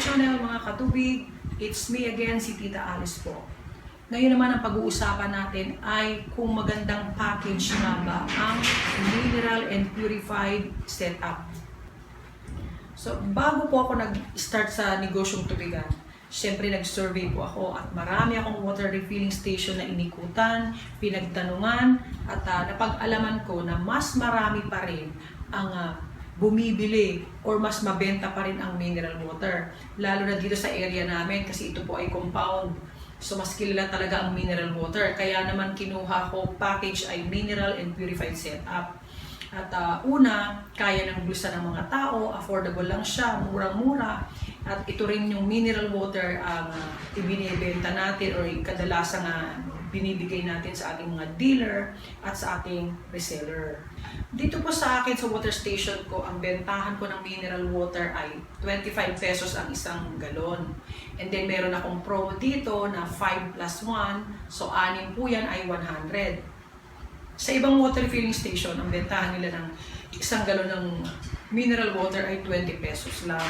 channel mga katubig. It's me again, si Tita Alice po. Ngayon naman ang pag-uusapan natin ay kung magandang package nga ba ang mineral and purified setup. So, bago po ako nag-start sa negosyong tubigan, syempre nag-survey po ako at marami akong water refilling station na inikutan, pinagtanungan, at ah, napag-alaman ko na mas marami pa rin ang ah, bumibili or mas mabenta pa rin ang mineral water. Lalo na dito sa area namin kasi ito po ay compound. So mas kilala talaga ang mineral water. Kaya naman kinuha ko package ay mineral and purified setup. At ah, una, kaya ng bulsa ng mga tao, affordable lang siya, murang-mura. At ito rin yung mineral water ang uh, ibinibenta natin or kadalasan na binibigay natin sa ating mga dealer at sa ating reseller. Dito po sa akin sa water station ko, ang bentahan ko ng mineral water ay 25 pesos ang isang galon. And then meron akong promo dito na 5 plus 1, so anim po yan ay 100. Sa ibang water filling station, ang bentahan nila ng isang galon ng mineral water ay 20 pesos lang.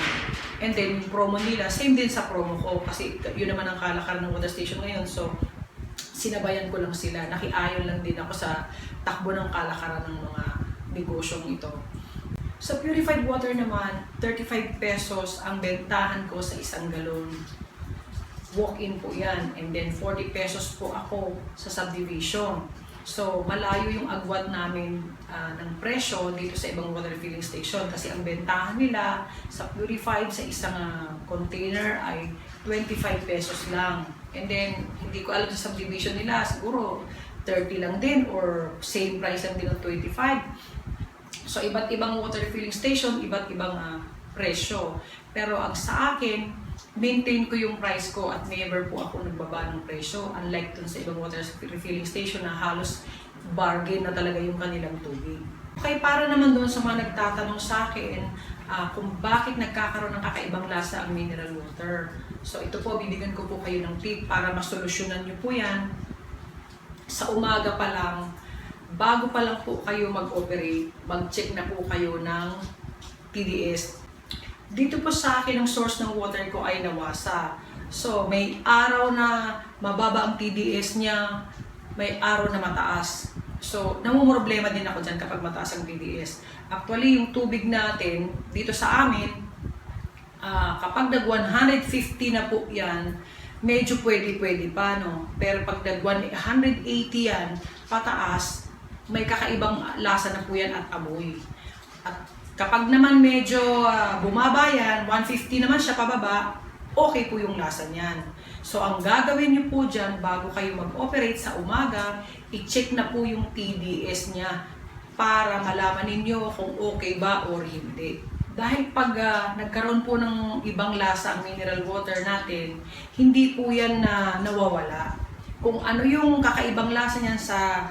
And then promo nila, same din sa promo ko kasi yun naman ang kalakaran ng water station ngayon. So sinabayan ko lang sila. Nakiayon lang din ako sa takbo ng kalakaran ng mga negosyong ito. Sa purified water naman, 35 pesos ang bentahan ko sa isang galon. Walk-in po yan. And then 40 pesos po ako sa subdivision. So, malayo yung agwat namin ah, ng presyo dito sa ibang water filling station kasi ang bentahan nila sa purified sa isang ah, container ay 25 pesos lang. And then, hindi ko alam sa subdivision nila, siguro 30 lang din or same price lang din ng 25. So, iba't ibang water filling station, iba't ibang ah, presyo. Pero ang sa akin, maintain ko yung price ko at never po ako nagbaba ng presyo. Unlike dun sa ibang water refilling station na halos bargain na talaga yung kanilang tubig. Okay, para naman doon sa mga nagtatanong sa akin ah, kung bakit nagkakaroon ng kakaibang lasa ang mineral water. So ito po, bibigyan ko po kayo ng tip para masolusyonan nyo po yan. Sa umaga pa lang, bago pa lang po kayo mag-operate, mag-check na po kayo ng TDS dito po sa akin ang source ng water ko ay nawasa. So, may araw na mababa ang TDS niya, may araw na mataas. So, namumroblema din ako dyan kapag mataas ang TDS. Actually, yung tubig natin dito sa amin, ah, kapag nag 150 na po yan, medyo pwede-pwede pa, no? Pero pag nag 180 yan, pataas, may kakaibang lasa na po yan at amoy. At kapag naman medyo ah, bumaba yan, 150 naman siya pababa, okay po yung lasa niyan. So, ang gagawin niyo po dyan, bago kayo mag-operate sa umaga, i-check na po yung TDS niya para malaman ninyo kung okay ba or hindi. Dahil pag ah, nagkaroon po ng ibang lasa ang mineral water natin, hindi po yan na nawawala. Kung ano yung kakaibang lasa niyan sa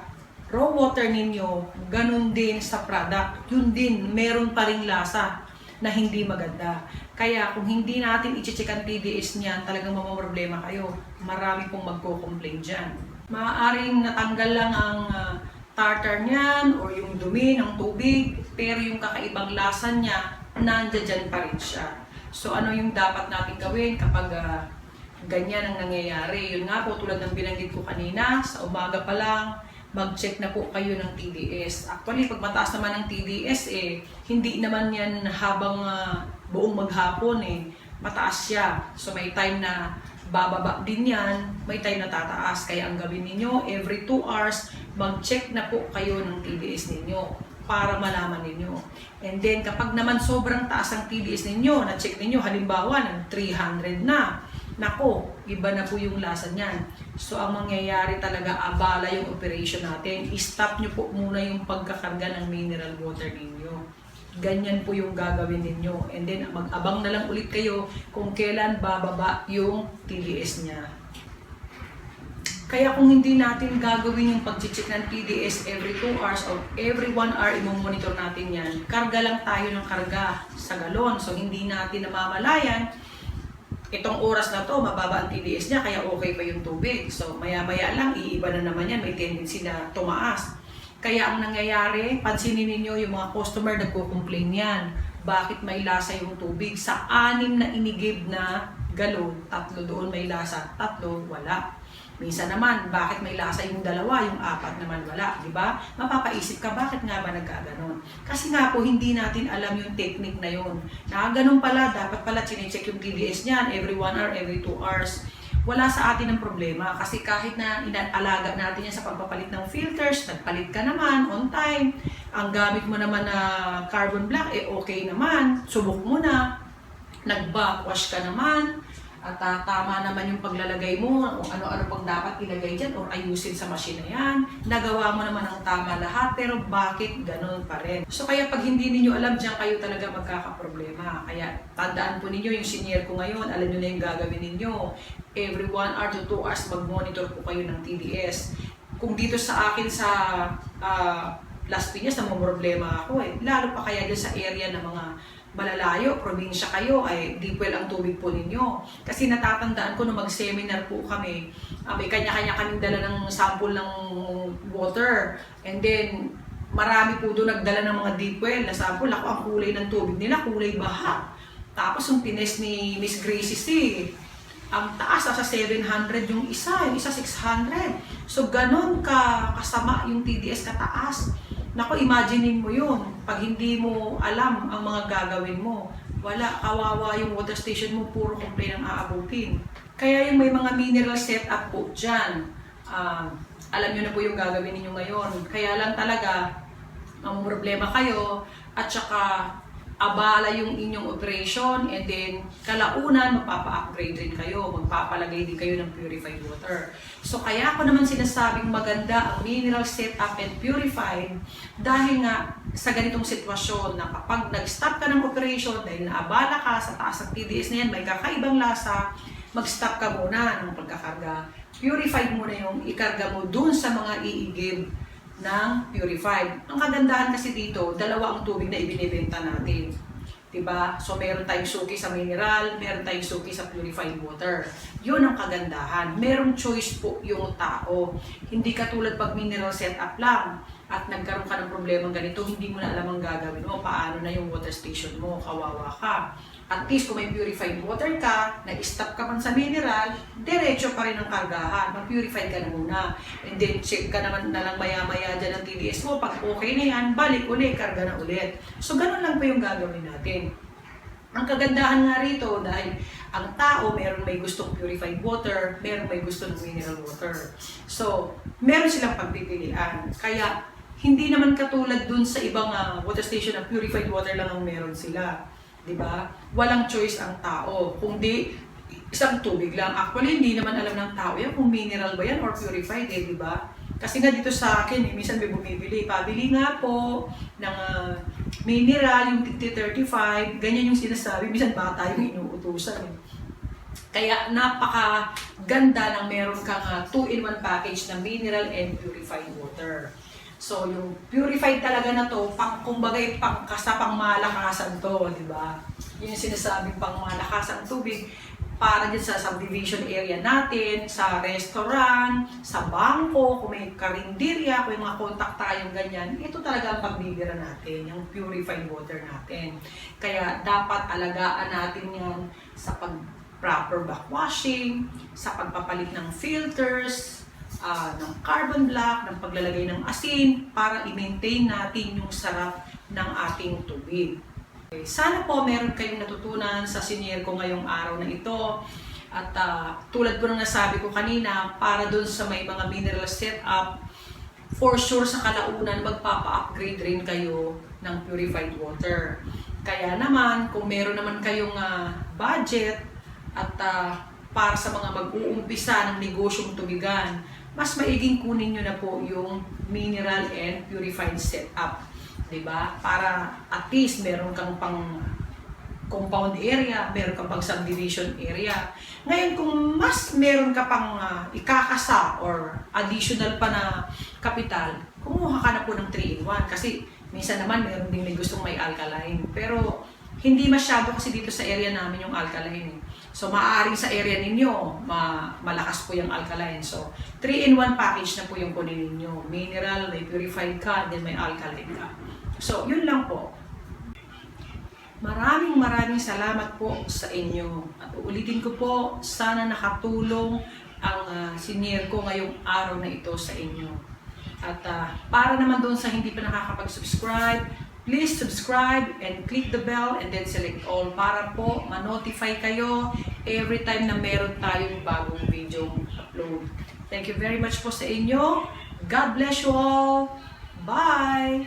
raw water ninyo, ganun din sa product. Yun din, meron pa ring lasa na hindi maganda. Kaya kung hindi natin i-check ang TDS niyan, talagang mamamroblema kayo. Marami pong magko-complain dyan. Maaaring natanggal lang ang ah, tartar niyan or yung dumi ng tubig, pero yung kakaibang lasa niya, nandiyan pa rin siya. So ano yung dapat natin gawin kapag ah, ganyan ang nangyayari? Yun nga po, tulad ng binanggit ko kanina, sa umaga pa lang, mag-check na po kayo ng TDS. Actually, pag mataas naman ang TDS, eh, hindi naman yan habang ah, buong maghapon eh, mataas siya. So may time na bababa din yan, may time na tataas. Kaya ang gawin ninyo, every 2 hours, mag-check na po kayo ng TDS ninyo para malaman ninyo. And then kapag naman sobrang taas ang TDS ninyo, na-check ninyo, halimbawa ng 300 na, nako, iba na po yung lasa niyan. So, ang mangyayari talaga, abala yung operation natin. I-stop nyo po muna yung pagkakarga ng mineral water ninyo. Ganyan po yung gagawin ninyo. And then, mag-abang na lang ulit kayo kung kailan bababa yung TDS niya. Kaya kung hindi natin gagawin yung pag-check ng TDS every 2 hours or every 1 hour, i-monitor natin yan, karga lang tayo ng karga sa galon. So, hindi natin namamalayan, itong oras na to, mababa ang TDS niya, kaya okay pa yung tubig. So, maya-maya lang, iiba na naman yan, may tendency na tumaas. Kaya ang nangyayari, pansinin ninyo yung mga customer nagko-complain yan. bakit may lasa yung tubig. Sa anim na inigib na galon, tatlo doon may lasa, tatlo wala. Minsan naman, bakit may lasa yung dalawa, yung apat naman wala, di ba? Mapapaisip ka, bakit nga ba nagkaganon? Kasi nga po, hindi natin alam yung technique na yun. Na ganun pala, dapat pala chinecheck yung TDS niyan every 1 hour, every 2 hours. Wala sa atin ang problema kasi kahit na inaalaga natin yan sa pagpapalit ng filters, nagpalit ka naman on time, ang gamit mo naman na carbon black, eh okay naman, subok mo na, nag-backwash ka naman, at ah, tama naman yung paglalagay mo, kung ano-ano pang dapat ilagay dyan or ayusin sa machine na yan. Nagawa mo naman ang tama lahat, pero bakit ganun pa rin? So kaya pag hindi ninyo alam, dyan kayo talaga magkakaproblema. Kaya tandaan po ninyo yung senior ko ngayon, alam nyo na yung gagawin ninyo. Every 1 hour to 2 hours, mag-monitor po kayo ng TDS. Kung dito sa akin sa ah, Las Piñas, problema ako eh. Lalo pa kaya dyan sa area ng mga malalayo, probinsya kayo, ay deep well ang tubig po ninyo. Kasi natatandaan ko nung mag-seminar po kami, ah, may kanya-kanya kaming dala ng sample ng water. And then, marami po doon nagdala ng mga deep well na sample. Ako, ang kulay ng tubig nila, kulay baha. Tapos yung tines ni Miss Gracie C, ang taas, nasa 700 yung isa, yung isa 600. So, ganun ka kasama yung TDS kataas. Nako, imaginein mo yun. Pag hindi mo alam ang mga gagawin mo, wala, kawawa yung water station mo, puro complain ang aabutin. Kaya yung may mga mineral setup po dyan, ah, alam nyo na po yung gagawin ninyo ngayon. Kaya lang talaga, ang problema kayo, at saka abala yung inyong operation and then kalaunan magpapa-upgrade rin kayo, magpapalagay din kayo ng purified water. So kaya ako naman sinasabing maganda ang mineral setup and purified dahil nga sa ganitong sitwasyon na kapag nag-stop ka ng operation dahil naabala ka sa taas ng TDS na yan, may kakaibang lasa, mag-stop ka muna ng pagkakarga. Purified mo na yung ikarga mo dun sa mga iigib ng purified. Ang kagandahan kasi dito, dalawa ang tubig na ibinibenta natin. 'Di ba? So meron tayong suki sa mineral, meron tayong suki sa purified water. 'Yun ang kagandahan. Merong choice po yung tao. Hindi katulad pag mineral setup lang at nagkaroon ka ng problema ganito, hindi mo na alam ang gagawin mo, paano na yung water station mo, kawawa ka. At least kung may purified water ka, nag-stop ka man sa mineral, diretso pa rin ang kargahan. Mag-purify ka na muna. And then check ka naman na lang maya-maya dyan ng TDS mo. Pag okay na yan, balik ulit, karga na ulit. So ganun lang po yung gagawin natin. Ang kagandahan nga rito dahil ang tao meron may gustong purified water, meron may gusto ng mineral water. So, meron silang pagpipilian. Kaya hindi naman katulad dun sa ibang ah, water station na purified water lang ang meron sila. 'Di ba? Walang choice ang tao. Kung di isang tubig lang. Actually, hindi naman alam ng tao yan kung mineral ba yan or purified eh, di ba? Kasi nga dito sa akin, eh, minsan may bumibili. Pabili nga po ng ah, mineral, yung 35, ganyan yung sinasabi. Minsan bata yung inuutusan eh. Kaya napaka ganda ng meron kang 2-in-1 package na mineral and purified water. So, yung purified talaga na to, pang, kumbaga, pang, kasa pang malakasan to, di ba? Yun yung sinasabing pang malakasan tubig para dyan sa subdivision area natin, sa restaurant, sa bangko, kung may karinderya, kung may mga contact tayong ganyan, ito talaga ang pagbibira natin, yung purified water natin. Kaya dapat alagaan natin yan sa pag proper backwashing, sa pagpapalit ng filters, ah, ng carbon black, ng paglalagay ng asin, para i-maintain natin yung sarap ng ating tubig. Okay, Sana po meron kayong natutunan sa senior ko ngayong araw na ito. At ah, tulad ko nang nasabi ko kanina, para dun sa may mga mineral setup, for sure sa kalaunan magpapa-upgrade rin kayo ng purified water. Kaya naman, kung meron naman kayong ah, budget at ah, para sa mga mag-uumpisa ng negosyong tubigan, mas maiging kunin nyo na po yung mineral and purified setup. ba? Para at least meron kang pang compound area, meron kang pang subdivision area. Ngayon, kung mas meron ka pang ah, ikakasa or additional pa na kapital, kumuha ka na po ng 3-in-1 kasi minsan naman meron din may gustong may alkaline. Pero hindi masyado kasi dito sa area namin yung alkaline. eh. So maaaring sa area ninyo, ma malakas po yung alkaline. So 3-in-1 package na po yung kunin ninyo. Mineral, may purified ka, then may alkaline ka. So yun lang po. Maraming maraming salamat po sa inyo. At ulitin ko po, sana nakatulong ang uh, sinir ko ngayong araw na ito sa inyo. At ah, para naman doon sa hindi pa nakakapag-subscribe, please subscribe and click the bell and then select all para po ma-notify kayo every time na meron tayong bagong video upload. Thank you very much po sa inyo. God bless you all. Bye!